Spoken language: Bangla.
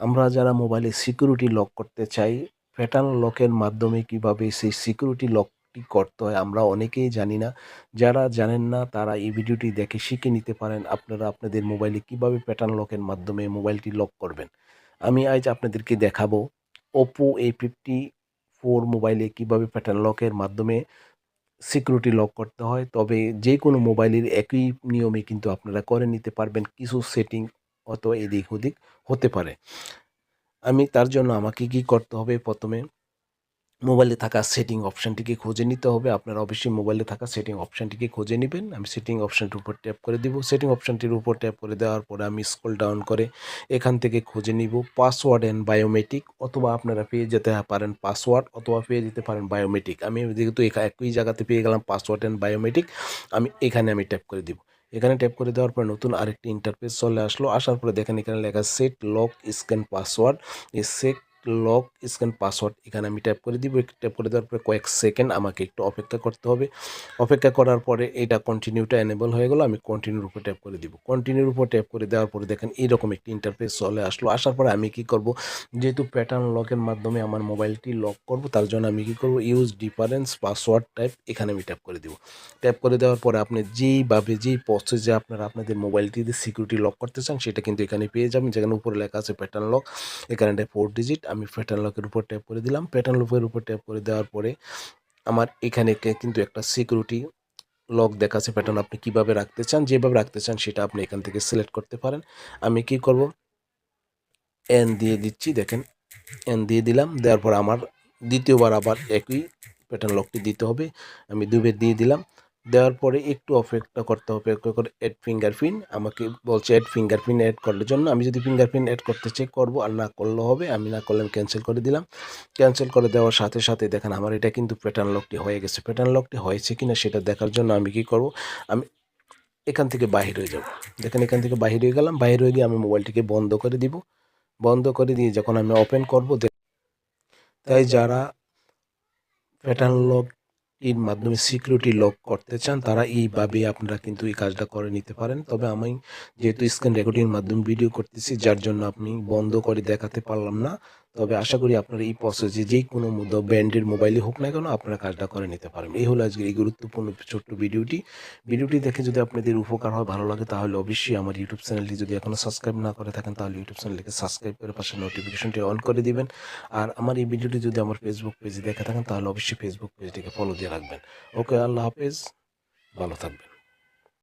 আমরা যারা মোবাইলে সিকিউরিটি লক করতে চাই প্যাটার্ন লকের মাধ্যমে কীভাবে সেই সিকিউরিটি লকটি করতে হয়, আমরা অনেকেই জানি না। যারা জানেন না, তারা এই ভিডিওটি দেখে শিখে নিতে পারেন আপনারা আপনাদের মোবাইলে কীভাবে প্যাটার্ন লকের মাধ্যমে মোবাইলটি লক করবেন। আমি আজ আপনাদেরকে দেখাবো ওপো এ ফিফটি ফোর মোবাইলে কীভাবে প্যাটার্ন লকের মাধ্যমে সিকিউরিটি লক করতে হয়। তবে যে কোনো মোবাইলের একই নিয়মে কিন্তু আপনারা করে নিতে পারবেন। কিছু সেটিং অথবা এদিক ওদিক হতে পারে। আমি তার জন্য আমাকে কি করতে হবে? প্রথমে মোবাইলে থাকা সেটিং অপশানটিকে খুঁজে নিতে হবে। আপনারা অবশ্যই মোবাইলে থাকা সেটিং অপশানটিকে খুঁজে নেবেন। আমি সেটিং অপশানটির উপর ট্যাপ করে দিব। সেটিং অপশানটির উপর ট্যাপ করে দেওয়ার পরে আমি স্ক্রল ডাউন করে এখান থেকে খুঁজে নিব পাসওয়ার্ড অ্যান্ড বায়োমেট্রিক অথবা আপনারা পেয়ে যেতে পারেন পাসওয়ার্ড অথবা পেয়ে যেতে পারেন বায়োমেট্রিক আমি যেহেতু একা- একই জায়গাতে পেয়ে গেলাম পাসওয়ার্ড অ্যান্ড বায়োমেট্রিক আমি এখানে আমি ট্যাপ করে দিব। এখানে ট্যাপ করে দেওয়ার পর নতুন আরেকটি ইন্টারফেস চলে আসলো। আসার পরে দেখেন এখানে লেখা সেট লক স্ক্যান পাসওয়ার্ড এই সেট লক স্ক্যান পাসওয়ার্ড এখানে আমি ট্যাপ করে দিব। ট্যাপ করে দেওয়ার পরে কয়েক সেকেন্ড আমাকে একটু অপেক্ষা করতে হবে। অপেক্ষা করার পরে এটা কন্টিনিউটা এনেবল হয়ে গেলো, আমি কন্টিনিউর উপর ট্যাপ করে দিব। কন্টিনিউর উপর ট্যাপ করে দেওয়ার পরে দেখেন এইরকম একটি ইন্টারফেস চলে আসলো। আসার পরে আমি কি করব? যেহেতু প্যাটার্ন লকের মাধ্যমে আমার মোবাইলটি লক করব, তার জন্য আমি কি করব? ইউজ ডিফারেন্স পাসওয়ার্ড টাইপ এখানে আমি ট্যাপ করে দিব। ট্যাপ করে দেওয়ার পরে আপনি যেইভাবে, যেই প্রসেসে আপনারা আপনাদের মোবাইলটিতে সিকিউরিটি লক করতে চান, সেটা কিন্তু এখানে পেয়ে যাবেন। যেখানে উপরে লেখা আছে প্যাটার্ন লক এখানে ফোর ডিজিট আমি প্যাটার্ন লকের উপর ট্যাপ করে দিলাম। প্যাটার্ন লকের উপর ট্যাপ করে দেওয়ার পরে আমার এখানে কিন্তু একটা সিকিউরিটি লক দেখাচ্ছে প্যাটার্ন আপনি কীভাবে রাখতে চান, যেভাবে রাখতে চান সেটা আপনি এখান থেকে সিলেক্ট করতে পারেন। আমি কি করব? এন দিয়ে দিচ্ছি, দেখেন এন দিয়ে দিলাম, দেওয়ার পর আমার দ্বিতীয়বার আবার একই প্যাটার্ন লকটি দিতে হবে। আমি দুবার দিয়ে দিলাম। দেওয়ার পরে একটু অপেক্ষা করতে হবে, অপেক্ষা করে অ্যাড ফিঙ্গারপ্রিন্ট আমাকে বলছে অ্যাড ফিঙ্গারপ্রিন্ট অ্যাড করার জন্য। আমি যদি ফিঙ্গারপ্রিন্ট অ্যাড করতে চেক করব, আর না করলে হবে, আমি না করলে আমি ক্যান্সেল করে দিলাম। ক্যান্সেল করে দেওয়ার সাথে সাথে দেখেন আমার এটা কিন্তু প্যাটার্ন লকটি হয়ে গেছে। প্যাটার্ন লকটি হয়েছে কিনা সেটা দেখার জন্য আমি কি করব? আমি এখান থেকে বাহির হয়ে যাব। দেখেন এখান থেকে বাহির হয়ে গেলাম, বাহির হয়ে গিয়ে আমি মোবাইলটিকে বন্ধ করে দিব। বন্ধ করে দিয়ে যখন আমি ওপেন করব তাই যারা প্যাটার্ন লক এর মাধ্যমে সিকিউরিটি লক করতে চান, তারা এইভাবে আপনারা কিন্তু এই কাজটা করে নিতে পারেন। তবে আমি যেহেতু স্ক্রিন রেকর্ডিংয়ের মাধ্যমে ভিডিও করতেছি, যার জন্য আপনি বন্ধ করে দেখাতে পারলাম না। তবে আশা করি আপনারা এই প্রসেসে যে কোনো ব্র্যান্ডের মোবাইলে হোক না কেন আপনারা কাজটা করে নিতে পারেন এই হলো আজকের এই গুরুত্বপূর্ণ ছোট্ট ভিডিওটি। ভিডিওটি দেখে যদি আপনাদের উপকার হয়, ভালো লাগে, তাহলে অবশ্যই আমার ইউটিউব চ্যানেলটি যদি এখনও সাবস্ক্রাইব না করে থাকেন, তাহলে ইউটিউব চ্যানেলটিকে সাবস্ক্রাইব করে পাশে নোটিফিকেশনটি অন করে দিবেন। আর আমার এই ভিডিওটি যদি আমার ফেসবুক পেজে দেখে থাকেন, তাহলে অবশ্যই ফেসবুক পেজটিকে ফলো দিয়ে রাখবেন। ওকে আল্লাহ হাফেজ। ভালো থাকবেন।